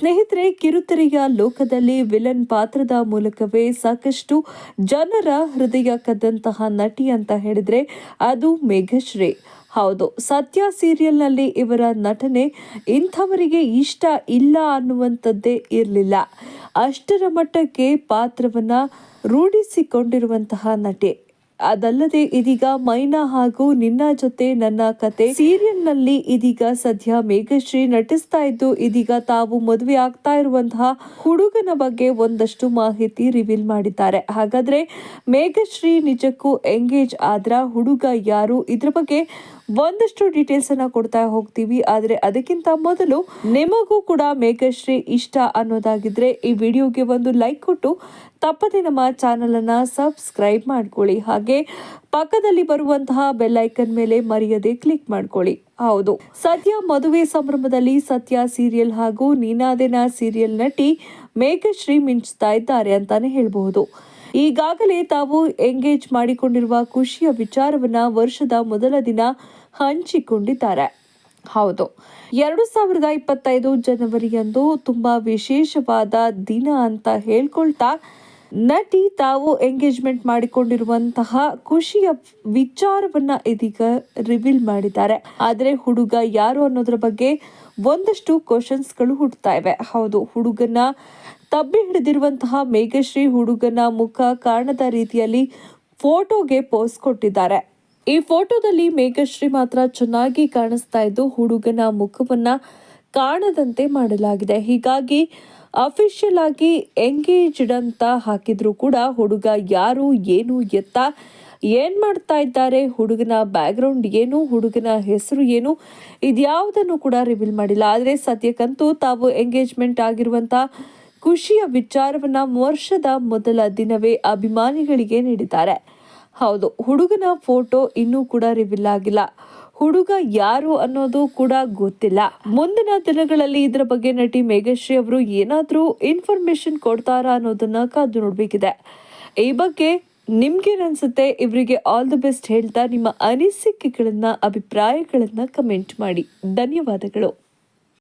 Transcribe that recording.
ಸ್ನೇಹಿತರೆ, ಕಿರುತೆರೆಯ ಲೋಕದಲ್ಲಿ ವಿಲನ್ ಪಾತ್ರದ ಮೂಲಕವೇ ಸಾಕಷ್ಟು ಜನರ ಹೃದಯ ಕದ್ದಂತಹ ನಟಿ ಅಂತ ಹೇಳಿದ್ರೆ ಅದು ಮೇಘಶ್ರೀ. ಹೌದು, ಸತ್ಯ ಸೀರಿಯಲ್ನಲ್ಲಿ ಇವರ ನಟನೆ ಇಂಥವರಿಗೆ ಇಷ್ಟ ಇಲ್ಲ ಅನ್ನುವಂಥದ್ದೇ ಇರಲಿಲ್ಲ. ಅಷ್ಟರ ಮಟ್ಟಕ್ಕೆ ಪಾತ್ರವನ್ನ ರೂಢಿಸಿಕೊಂಡಿರುವಂತಹ ನಟಿ. ಅದಲ್ಲದೆ ಇದೀಗ ಮೈನಾ ಹಾಗೂ ನಿನ್ನ ಜೊತೆ ನನ್ನ ಕತೆ. ಸೀರಿಯಲ್ನಲ್ಲಿ ಇದೀಗ ಸದ್ಯ ಮೇಘಶ್ರೀ ನಟಿಸ್ತಾ ಇದ್ದು, ಇದೀಗ ತಾವು ಮದುವೆ ಆಗ್ತಾ ಇರುವಂತಹ ಹುಡುಗನ ಬಗ್ಗೆ ಒಂದಷ್ಟು ಮಾಹಿತಿ ರಿವೀಲ್ ಮಾಡಿದ್ದಾರೆ. ಹಾಗಾದ್ರೆ ಮೇಘಶ್ರೀ ನಿಜಕ್ಕೂ ಎಂಗೇಜ್ ಆದ್ರ ಹುಡುಗ ಯಾರು? ಇದ್ರ ಬಗ್ಗೆ ಒಂದಷ್ಟು ಡೀಟೇಲ್ಸ್ ಅನ್ನ ಕೊಡ್ತಾ ಹೋಗ್ತೀವಿ, ಆದ್ರೆ ಅದಕ್ಕಿಂತ ಮೊದಲು ನಿಮಗೂ ಕೂಡ ಮೇಘಶ್ರೀ ಇಷ್ಟ ಅನ್ನೋದಾಗಿದ್ರೆ ಈ ವಿಡಿಯೋಗೆ ಒಂದು ಲೈಕ್ ಕೊಟ್ಟು ತಪ್ಪದೆ ನಮ್ಮ ಚಾನೆಲ್ ಅನ್ನ ಸಬ್ಸ್ಕ್ರೈಬ್ ಮಾಡ್ಕೊಳ್ಳಿ. ಹಾಗೆ ಪಕ್ಕದಲ್ಲಿ ಬರುವಂತಹ ಬೆಲ್ ಐಕನ್ ಮೇಲೆ ಮರೆಯದೆ ಕ್ಲಿಕ್ ಮಾಡ್ಕೊಳ್ಳಿ. ಹೌದು. ಸದ್ಯ ಮದುವೆ ಸಂಭ್ರಮದಲ್ಲಿ ಸತ್ಯ ಸೀರಿಯಲ್ ಹಾಗೂ ನೀನಾದೇನಾ ಸೀರಿಯಲ್ ನಟಿ ಮೇಘಶ್ರೀ ಮಿಂಚ್ತಾ ಇದ್ದಾರೆ ಅಂತಾನೆ ಹೇಳಬಹುದು. ಈಗಾಗಲೇ ತಾವು ಎಂಗೇಜ್ ಮಾಡಿಕೊಂಡಿರುವ ಖುಷಿಯ ವಿಚಾರವನ್ನ ವರ್ಷದ ಮೊದಲ ದಿನ ಹಂಚಿಕೊಂಡಿದ್ದಾರೆ. ಹೌದು. ಎರಡು ಸಾವಿರದ ಇಪ್ಪತ್ತೈದು ಜನವರಿಯಂದು ತುಂಬಾ ವಿಶೇಷವಾದ ದಿನ ಅಂತ ಹೇಳ್ಕೊಳ್ತಾ ನಟಿ ತಾವು ಎಂಗೇಜ್ಮೆಂಟ್ ಮಾಡಿಕೊಂಡಿರುವಂತಹ ಖುಷಿಯ ವಿಚಾರವನ್ನ ಇದೀಗ ರಿವೀಲ್ ಮಾಡಿದ್ದಾರೆ. ಆದರೆ ಹುಡುಗ ಯಾರು ಅನ್ನೋದ್ರ ಬಗ್ಗೆ ಒಂದಷ್ಟು ಕ್ವಶನ್ಸ್ಗಳು ಹುಟ್ಟುತ್ತಾ ಇವೆ. ಹೌದು, ಹುಡುಗನ ತಬ್ಬಿ ಹಿಡಿದಿರುವಂತಹ ಮೇಘಶ್ರೀ ಹುಡುಗನ ಮುಖ ಕಾಣದ ರೀತಿಯಲ್ಲಿ ಫೋಟೋಗೆ ಪೋಸ್ ಕೊಟ್ಟಿದ್ದಾರೆ. ಈ ಫೋಟೋದಲ್ಲಿ ಮೇಘಶ್ರೀ ಮಾತ್ರ ಚೆನ್ನಾಗಿ ಕಾಣಿಸ್ತಾ ಇದ್ದು ಹುಡುಗನ ಮುಖವನ್ನ ಕಾಣದಂತೆ ಮಾಡಲಾಗಿದೆ. ಹೀಗಾಗಿ ಅಫಿಷಿಯಲ್ ಆಗಿ ಎಂಗೇಜ್ಡ್ ಅಂತ ಹಾಕಿದ್ರು ಕೂಡ ಹುಡುಗ ಯಾರು, ಏನು, ಎತ್ತ, ಏನು ಮಾಡ್ತಾ ಇದ್ದಾರೆ, ಹುಡುಗನ ಬ್ಯಾಕ್ಗ್ರೌಂಡ್ ಏನು, ಹುಡುಗನ ಹೆಸರು ಏನು, ಇದ್ಯಾವುದನ್ನು ಕೂಡ ರಿವೀಲ್ ಮಾಡಿಲ್ಲ. ಆದರೆ ಸದ್ಯಕ್ಕಂತೂ ತಾವು ಎಂಗೇಜ್ಮೆಂಟ್ ಆಗಿರುವಂತ ಖುಷಿಯ ವಿಚಾರವನ್ನ ವರ್ಷದ ಮೊದಲ ದಿನವೇ ಅಭಿಮಾನಿಗಳಿಗೆ ನೀಡಿದ್ದಾರೆ. ಹೌದು, ಹುಡುಗನ ಫೋಟೋ ಇನ್ನೂ ಕೂಡ ರಿವೀಲ್ ಆಗಿಲ್ಲ. ಹುಡುಗ ಯಾರು ಅನ್ನೋದು ಕೂಡ ಗೊತ್ತಿಲ್ಲ. ಮುಂದಿನ ದಿನಗಳಲ್ಲಿ ಇದರ ಬಗ್ಗೆ ನಟಿ ಮೇಘಶ್ರೀ ಅವರು ಏನಾದರೂ ಇನ್ಫಾರ್ಮೇಶನ್ ಕೊಡ್ತಾರಾ ಅನ್ನೋದನ್ನ ಕಾದು ನೋಡಬೇಕಿದೆ. ಈ ಬಗ್ಗೆ ನಿಮ್ಗೇನನ್ಸುತ್ತೆ? ಇವರಿಗೆ ಆಲ್ ದಿ ಬೆಸ್ಟ್ ಹೇಳ್ತಾ ನಿಮ್ಮ ಅನಿಸಿಕೆಗಳನ್ನ, ಅಭಿಪ್ರಾಯಗಳನ್ನ ಕಮೆಂಟ್ ಮಾಡಿ. ಧನ್ಯವಾದಗಳು.